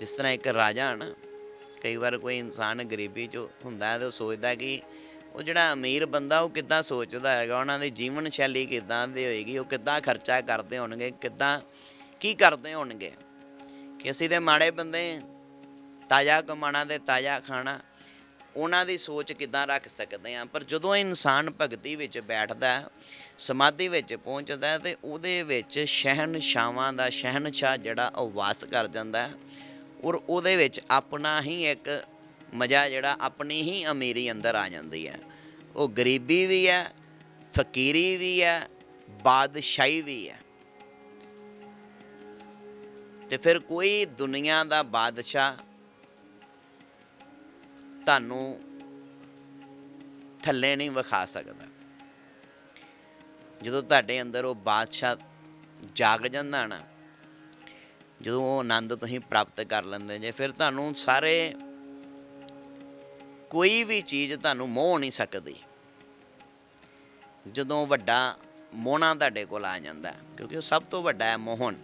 ਜਿਸ ਤਰ੍ਹਾਂ ਇੱਕ ਰਾਜਾ ਹੈ ਨਾ ਕਈ ਵਾਰ ਕੋਈ ਇਨਸਾਨ ਗਰੀਬੀ 'ਚ ਹੁੰਦਾ ਹੈ ਤੇ ਉਹ ਸੋਚਦਾ ਕਿ ਉਹ ਜਿਹੜਾ ਅਮੀਰ ਬੰਦਾ, ਉਹ ਕਿੱਦਾਂ ਸੋਚਦਾ ਹੈਗਾ? ਉਹਨਾਂ ਦੀ ਜੀਵਨ ਸ਼ੈਲੀ ਕਿੱਦਾਂ ਦੀ ਹੋਏਗੀ? ਉਹ ਕਿੱਦਾਂ ਖਰਚਾ ਕਰਦੇ ਹੋਣਗੇ? ਕਿੱਦਾਂ, ਕੀ ਕਰਦੇ ਹੋਣਗੇ? ਕਿ ਅਸੀਂ ਤੇ ਮਾੜੇ ਬੰਦੇ ਤਾਜ਼ਾ ਕਮਾਣਾ ਤੇ ਤਾਜ਼ਾ ਖਾਣਾ, ਉਹਨਾਂ ਦੀ ਸੋਚ ਕਿੱਦਾਂ ਰੱਖ ਸਕਦੇ ਆ ਪਰ ਜਦੋਂ ਇਨਸਾਨ ਭਗਤੀ ਵਿੱਚ ਬੈਠਦਾ ਸਮਾਧੀ ਵਿੱਚ ਪਹੁੰਚਦਾ ਹੈ ਤੇ ਉਹਦੇ ਵਿੱਚ ਸ਼ਹਿਨਸ਼ਾਵਾਂ ਦਾ, ਸ਼ਹਿਨਸ਼ਾਹ ਜਿਹੜਾ ਉਹ ਵਾਸ ਕਰ ਜਾਂਦਾ ਹੈ। ਔਰ ਉਹਦੇ ਵਿੱਚ ਆਪਣਾ ਹੀ ਇੱਕ ਮਜ਼ਾ ਜਿਹੜਾ ਆਪਣੀ ਹੀ ਅਮੀਰੀ ਅੰਦਰ ਆ ਜਾਂਦੀ ਹੈ। ਉਹ ਗਰੀਬੀ ਵੀ ਹੈ, ਫਕੀਰੀ ਵੀ ਹੈ, ਬਾਦਸ਼ਾਹੀ ਵੀ ਹੈ। ਤੇ ਫਿਰ ਕੋਈ ਦੁਨੀਆ ਦਾ ਬਾਦਸ਼ਾਹ ਤੁਹਾਨੂੰ ਥੱਲੇ ਨਹੀਂ ਵਿਖਾ ਸਕਦਾ। ਜਦੋਂ ਤੁਹਾਡੇ ਅੰਦਰ ਉਹ ਬਾਦਸ਼ਾਹ ਜਾਗ ਜਾਂਦਾ ਨਾ ਜਦੋਂ ਉਹ ਆਨੰਦ ਤੁਸੀਂ ਪ੍ਰਾਪਤ ਕਰ ਲੈਂਦੇ ਜੇ, ਫਿਰ ਤੁਹਾਨੂੰ ਸਾਰੇ ਕੋਈ ਵੀ ਚੀਜ਼ ਤੁਹਾਨੂੰ ਮੋਹ ਨਹੀਂ ਸਕਦੀ। ਜਦੋਂ ਵੱਡਾ ਮੋਹਣਾ ਤੁਹਾਡੇ ਕੋਲ ਆ ਜਾਂਦਾ, ਕਿਉਂਕਿ ਉਹ ਸਭ ਤੋਂ ਵੱਡਾ ਹੈ ਮੋਹਨ।